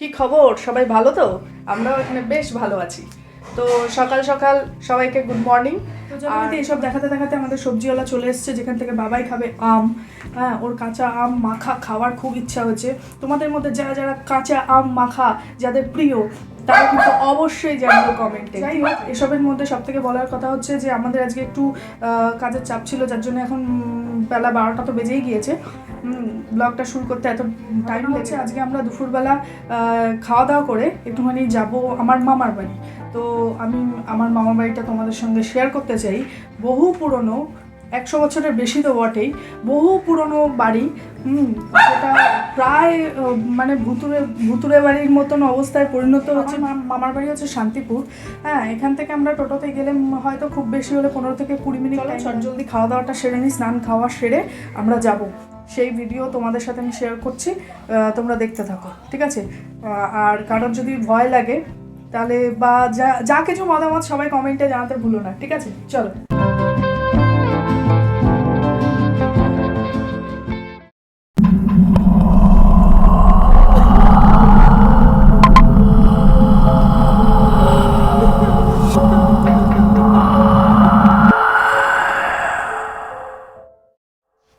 কি খবর? সবাই ভালো তো? আমরাও এখানে বেশ ভালো আছি। তো সকাল সকাল সবাইকে গুড মর্নিং জমিতে এইসব দেখাতে দেখাতে আমাদের সবজিওয়ালা চলে এসছে যেখান থেকে বাবাই খাবে আম। হ্যাঁ ওর কাঁচা আম মাখা খাওয়ার খুব ইচ্ছা হচ্ছে তোমাদের মধ্যে যারা যারা কাঁচা আম মাখা যাদের প্রিয় তারা কিন্তু অবশ্যই জানিও কমেন্টে যাই হোক এসবের মধ্যে সব থেকে বলার কথা হচ্ছে যে আমাদের আজকে একটু কাজের চাপ ছিল যার জন্য এখন বেলা বারোটা তো বেজেই গিয়েছে। ব্লগটা শুরু করতে এত টাইম হচ্ছে আজকে আমরা দুপুরবেলা খাওয়া দাওয়া করে একটুখানি যাব আমার মামার বাড়ি। তো আমি আমার মামার বাড়িটা তোমাদের সঙ্গে শেয়ার করতে চাই। বহু পুরনো একশো বছরের বেশি তো বটেই। বহু পুরনো বাড়ি সেটা প্রায় মানে ভুতুরে ভুতুরে বাড়ির মতন অবস্থায় পরিণত হচ্ছে মামার বাড়ি হচ্ছে শান্তিপুর। হ্যাঁ এখান থেকে আমরা টোটোতে গেলে হয়তো খুব বেশি হলে পনেরো থেকে কুড়ি মিনিট হলে চট জলদি খাওয়া দাওয়াটা সেরে নিই স্নান খাওয়া সেরে আমরা যাব। সেই ভিডিও তোমাদের সাথে আমি শেয়ার করছি তোমরা দেখতে থাকো ঠিক আছে? আর কারোর যদি ভয় লাগে তাহলে বা যা যা কিছু মতামত সবাই কমেন্টে জানাতে ভুলো না ঠিক আছে? চলো।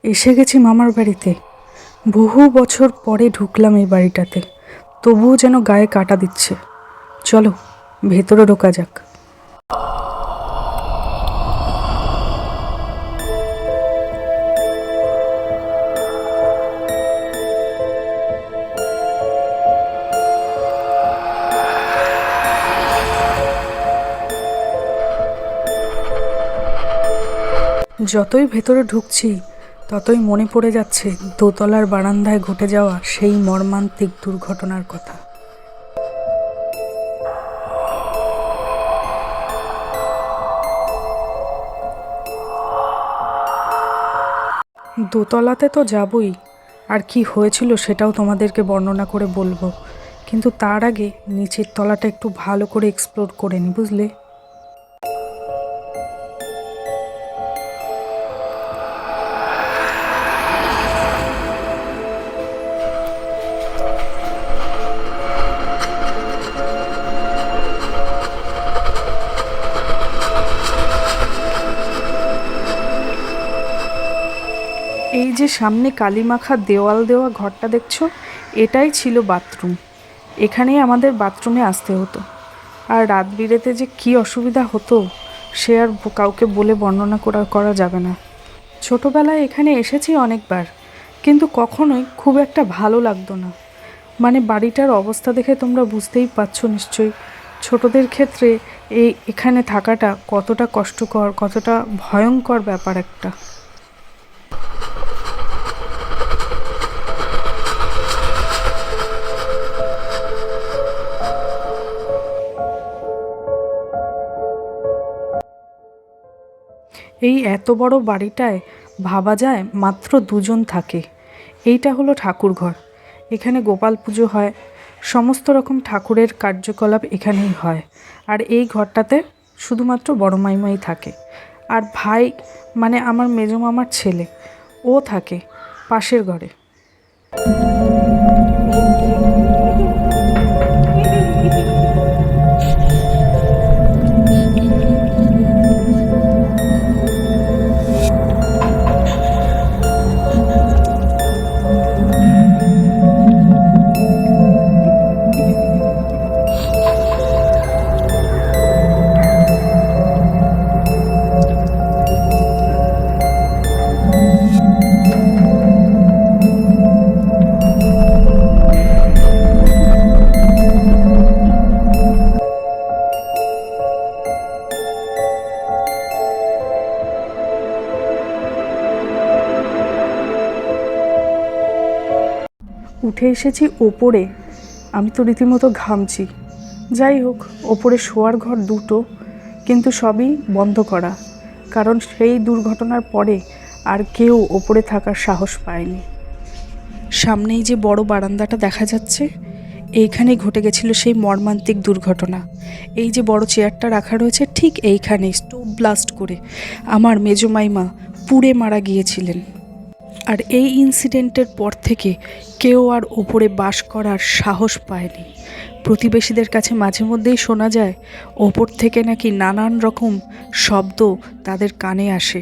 এসে গেছি মামার বাড়িতে। বহু বছর পরে ঢুকলাম এই বাড়িটাতে। তবুও যেন গায়ে কাটা দিচ্ছে। চলো, ভেতরে ঢোকা যাক। যতই ভেতরে ঢুকছি ততই মনে পড়ে যাচ্ছে দোতলার বারান্দায় ঘটে যাওয়া সেই মর্মান্তিক দুর্ঘটনার কথা। দোতলাতে তো যাবই, আর কি হয়েছিল সেটাও তোমাদেরকে বর্ণনা করে বলব। কিন্তু তার আগে নিচের তলাটা একটু ভালো করে এক্সপ্লোর করে নি, বুঝলে? যে সামনে কালীমাখা দেওয়াল দেওয়া ঘরটা দেখছ, এটাই ছিল বাথরুম। এখানেই আমাদের বাথরুমে আসতে হতো। আর রাত বিরেতে যে কী অসুবিধা হতো, সে আর কাউকে বলে বর্ণনা করা করা যাবে না। ছোটোবেলায় এখানে এসেছি অনেকবার, কিন্তু কখনোই খুব একটা ভালো লাগতো না। মানে বাড়িটার অবস্থা দেখে তোমরা বুঝতেই পারছ নিশ্চয়ই। ছোটদের ক্ষেত্রে এই এখানে থাকাটা কতটা কষ্টকর, কতটা ভয়ঙ্কর ব্যাপার একটা। এই এত বড় বাড়িটায় ভাবা যায় মাত্র দুজন থাকে। এইটা হলো ঠাকুর ঘর। এখানে গোপাল পুজো হয়, সমস্ত রকম ঠাকুরের কার্যকলাপ এখানেই হয়। আর এই ঘরটাতে শুধুমাত্র বড় মাইমাই থাকে। আর ভাই মানে আমার মেজো মামার ছেলে, ও থাকে পাশের ঘরে। উঠে এসেছি ওপরে। আমি তো রীতিমতো ঘামছি। যাই হোক, ওপরে শোয়ার ঘর দুটো, কিন্তু সবই বন্ধ করা। কারণ সেই দুর্ঘটনার পরে আর কেউ ওপরে থাকার সাহস পায়নি। সামনেই যে বড় বারান্দাটা দেখা যাচ্ছে, এইখানেই ঘটে গেছিল সেই মর্মান্তিক দুর্ঘটনা। এই যে বড় চেয়ারটা রাখা রয়েছে, ঠিক এইখানেই স্টোভ ব্লাস্ট করে। আমার মেজো মাইমা পুড়ে মারা গিয়েছিলেন। আর এই ইনসিডেন্টের পর থেকে কেউ আর ওপরে বাস করার সাহস পায়নি। প্রতিবেশীদের কাছে মাঝে মধ্যেই শোনা যায়, ওপর থেকে নাকি নানান রকম শব্দ তাদের কানে আসে।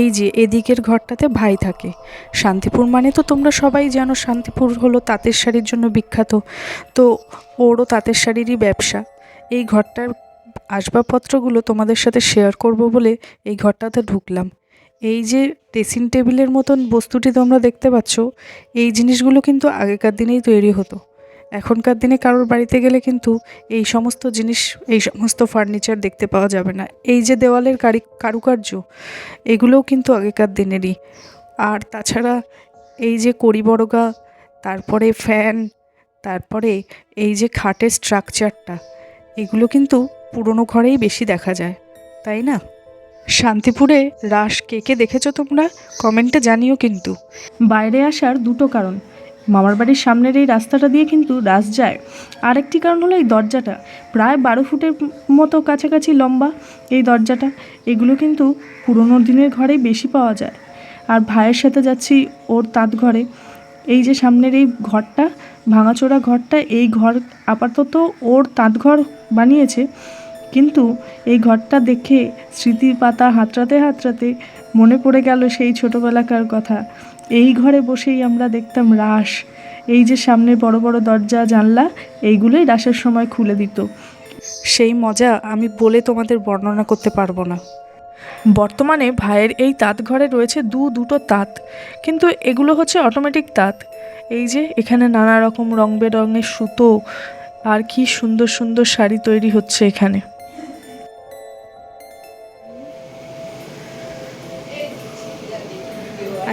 এই যে, এদিকের ঘরটাতে ভাই থাকে। শান্তিপুর মানে তো তোমরা সবাই জানো, শান্তিপুর হলো তাঁতের শাড়ির জন্য বিখ্যাত। তো ওরও তাঁতের শাড়িরই ব্যবসা। এই ঘরটার আসবাবপত্রগুলো তোমাদের সাথে শেয়ার করব বলে এই ঘরটাতে ঢুকলাম। এই যে ড্রেসিং টেবিলের মতন বস্তুটি তোমরা দেখতে পাচ্ছ, এই জিনিসগুলো কিন্তু আগেকার দিনেই তৈরি হতো। এখনকার দিনে কারোর বাড়িতে গেলে কিন্তু এই সমস্ত জিনিস, এই সমস্ত ফার্নিচার দেখতে পাওয়া যাবে না। এই যে দেওয়ালের কারি, কারুকার্য, এগুলোও কিন্তু আগেকার দিনেরই। আর তাছাড়া এই যে কড়ি বড়গা, তারপরে ফ্যান তারপরে এই যে খাটের স্ট্রাকচারটা এগুলো কিন্তু পুরনো ঘরেই বেশি দেখা যায়, তাই না? শান্তিপুরে রাস কে কে দেখেছ তোমরা? কমেন্টে জানিও কিন্তু। বাইরে আসার দুটো কারণ। মামার বাড়ির সামনের এই রাস্তাটা দিয়ে কিন্তু রাস যায়। আরেকটি কারণ হলো এই দরজাটা। প্রায় বারো ফুটের মতো কাছাকাছি লম্বা এই দরজাটা। এগুলো কিন্তু পুরোনো দিনের ঘরেই বেশি পাওয়া যায়। আর ভাইয়ের সাথে যাচ্ছি ওর তাঁত ঘরে। এই যে সামনের এই ঘরটা, ভাঙাচোরা ঘরটা, এই ঘর আপাতত ওর তাঁত ঘর বানিয়েছে। কিন্তু এই ঘরটা দেখে স্মৃতির পাতা হাতড়াতে হাতড়াতে মনে পড়ে গেল সেই ছোটোবেলাকার কথা। এই ঘরে বসেই আমরা দেখতাম রাস। এই যে সামনে বড় বড় দরজা, জানলা, এইগুলোই রাসের সময় খুলে দিত। সেই মজা আমি বলে তোমাদের বর্ণনা করতে পারব না। বর্তমানে ভাইয়ের এই তাঁত ঘরে রয়েছে দু, দুটো তাঁত। কিন্তু এগুলো হচ্ছে অটোমেটিক তাঁত। এই যে এখানে নানা রকম রং বেরঙের সুতো, আর কি সুন্দর সুন্দর শাড়ি তৈরি হচ্ছে এখানে।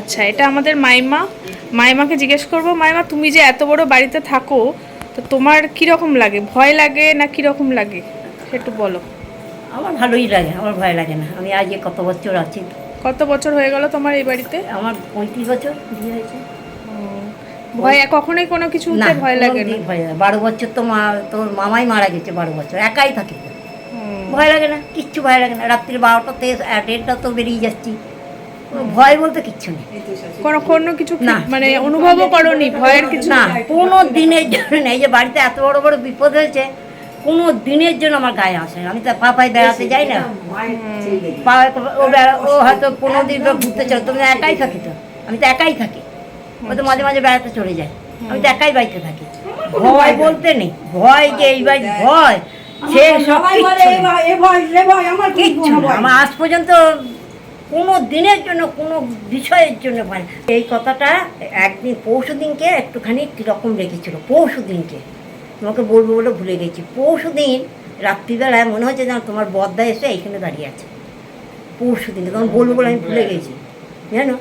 আচ্ছা এটা আমাদের মাইমা। মাইমাকে জিজ্ঞেস করব মাইমা তুমি যে এত বড় বাড়িতে থাকো তো তোমার কীরকম লাগে? ভয় লাগে না কীরকম লাগে? একটু বলো। আমার ভালোই লাগে আমার ভয় লাগে না। আমি আজ কত বছর আছি? কত বছর হয়ে গেল তোমার এই বাড়িতে? আমার পঁয়ত্রিশ বছর বিয়ে হয়েছে। ভয় কখনোই কোনো কিছুতে ভয় লাগে না। ভয় লাগে। বারো বছর তো মা তোর মামাই মারা গেছে বারো বছর একাই থাকি। ভয় লাগে না কিচ্ছু ভয় লাগে না। রাত্রি বারোটাতে দেড়টা তো বেরিয়ে যাচ্ছি। ভয় বলতে কিচ্ছু নেই। কোনো কোনো কিছু না। মানে অনুভবও করনি? ভয়ের কিছু না কোনো দিনের জন্য নেই। যে বাড়িতে এত বড় বড় বিপদ হয়েছে কোনো দিনের জন্য আমার গায়ে আসে আমি তো পাপায় বেড়াতে যাই না। ও বেড়া- ও হয়তো কোনো দিন ঘুরতে চলে তুমি একাই থাকি তো? আমি তো একাই থাকি। ও তো মাঝে মাঝে বেড়াতে চলে যায়। আমি তো একাই বাড়িতে থাকি। ভয় বলতে নেই। ভয় যে এই বাড়ি ভয় সে সব কিচ্ছু না। কিচ্ছু না। আমার আজ পর্যন্ত কোনো দিনের জন্য, কোনো বিষয়ের জন্য না। এই কথাটা একদিন পরশু দিনকে একটুখানি কীরকম রেখেছিল, পরশু দিনকে। তোমাকে বলব বলে ভুলে গেছি। পরশু দিন রাত্রিবেলায় মনে হচ্ছে যেন তোমার বদ্দা এসে এইখানে দাঁড়িয়ে আছে। পরশু দিন তখন বলব বলে আমি ভুলে গেছি। জানো?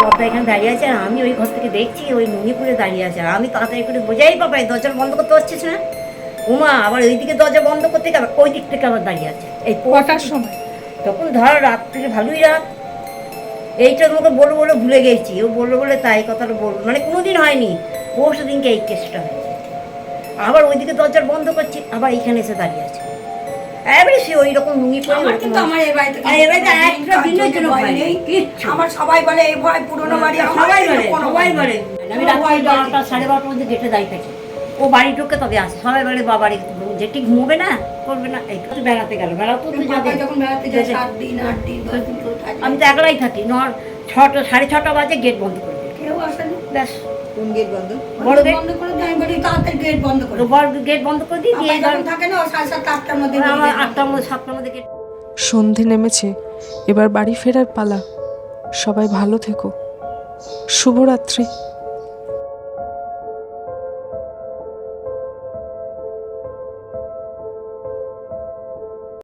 পর্দা এখানে দাঁড়িয়ে আছে আর আমি ওই ঘর থেকে দেখছি, ওই নুনিপুরে দাঁড়িয়ে আছে। আর আমি তাড়াতাড়ি করে বোঝাই পাবাই দরজা বন্ধ করতে পারছিস না? উমা আবার ওইদিকে দরজা বন্ধ করতে গেলে ওই দিক থেকে আবার দাঁড়িয়ে আছে। এই কটার সময়? তখন ধর রাত থেকে ভালোই রাত। এইটা তোমাকে বলব বলে ভুলে গেছি। ও বলল বলে তাই কথাটা বলব মানে কোনোদিন হয়নি। পরশু দিনকে এই কেসটা হয়েছে। আবার ওইদিকে দরজা বন্ধ করছি আবার এইখানে এসে দাঁড়িয়ে আছে। এবারে সে ওই রকম নুঙ্গি পরে আমার কিন্তু আমার এই বাড়িতে আর এ বাড়িতে একটা দিনের জন্য ভয় নেই, কিচ্ছু। আমার সবাই বলে এই ভয় পুরনো বাড়ি সবাই বলে সবাই বলে। আমি নেই। বারোটা সাড়ে বারোটার মধ্যে গেটে দাঁড়িয়ে থাকি। ও বাড়ি ঢুকে তবে আসে। সবাই বলে বাবারে যেটি ঘুমোবে না করবে না। এই তো বেড়াতে গেল। বেড়াতে তো যাবে। যখন বেড়াতে যায় সাত দিন আট দিন দশ দিন তো থাকে। আমি তো একলাই থাকি। ন ছটা সাড়ে ছটা বাজে গেট বন্ধ করে দিই। কেউ আসেনি ব্যাস। কোন গেট বন্ধ? বড় গেট? বন্ধ করে দিয়ে বলি তাড়াতাড়ি গেট বন্ধ করে বড় গেট বন্ধ করে দিই দিয়ে যখন থাকে না ও সাড়ে সাতটা আটটার মধ্যে আমার আটটার মধ্যে সাতটার মধ্যে গেট। সন্ধে নেমেছে। এবার বাড়ি ফেরার পালা। সবাই ভালো থেকো। শুভরাত্রি।